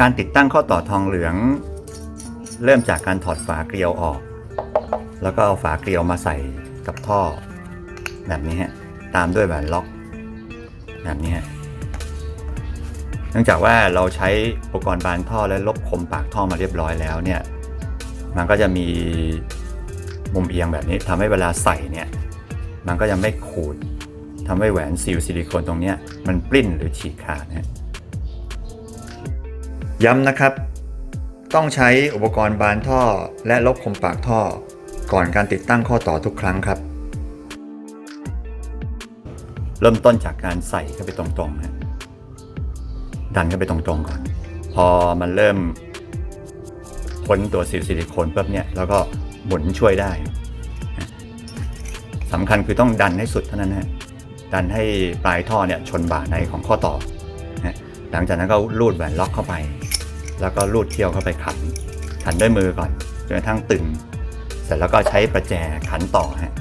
การติดตั้งข้อต่อทองเหลือง เริ่มจากการถอดฝาเกลียวออก แล้วก็เอาฝาเกลียวมาใส่กับท่อ แบบนี้ฮะตามด้วยแหวนล็อก แบบนี้ฮะเนื่องจากว่าเราใช้อุปกรณ์บานท่อและลบคมปากท่อมาเรียบร้อยแล้วเนี่ยมันก็จะมีมุมเอียงแบบนี้ทำให้เวลาใส่เนี่ยมันก็จะไม่ขูดทำให้แหวนซีลซิลิโคนตรงเนี้ยมันปลิ้นหรือฉีกขาดนะฮะ ย้ำนะครับ ต้องใช้อุปกรณ์บานท่อ และลบคมปากท่อ ก่อนการติดตั้งข้อต่อทุกครั้งครับ เริ่มต้นจากการใส่เข้าไปตรงๆนะดันเข้าไปตรงๆก่อน พอมันเริ่มพ้นตัวซิลซิลิโคนปุ๊บเนี่ยแล้วก็หมุนช่วยได้สำคัญคือต้องดันให้สุดเท่านั้นฮะดันให้ปลายท่อเนี่ยชนบ่าในของข้อต่อนะหลังจากนั้นก็ลูดแหวนล็อกเข้าไป แล้วก็ลูดเที่ยวเข้าไปขัน ขันด้วยมือก่อนจนกระทั่งตึง เสร็จแล้วก็ใช้ประแจขันต่อฮะ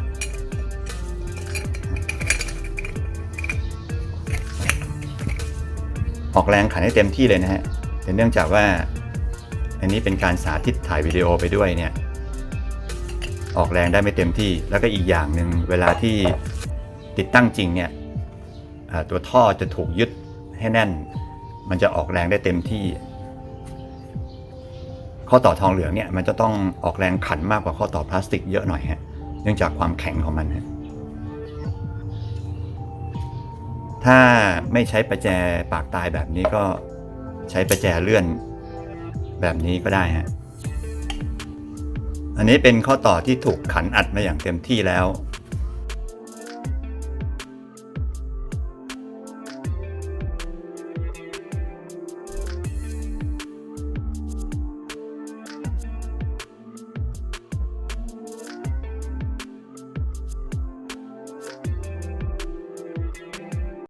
ออกแรงขันให้เต็มที่เลยนะฮะแต่เนื่องจากว่า อันนี้เป็นการสาธิตถ่ายวิดีโอไปด้วยเนี่ย ออกแรงได้ไม่เต็มที่ แล้วก็อีกอย่างหนึ่งเวลาที่ติดตั้งจริงเนี่ยตัวท่อจะถูกยึดให้แน่น มันจะออกแรงได้เต็มที่ ข้อต่อทองเหลืองเนี่ยมันจะต้องออกแรงขันมากกว่าข้อต่อพลาสติกเยอะหน่อยฮะเนื่องจากความแข็งของมันฮะถ้าไม่ใช้ประแจปากตายแบบนี้ก็ใช้ประแจเลื่อนแบบนี้ก็ได้ฮะอันนี้เป็นข้อต่อที่ถูกขันอัดมาอย่างเต็มที่แล้ว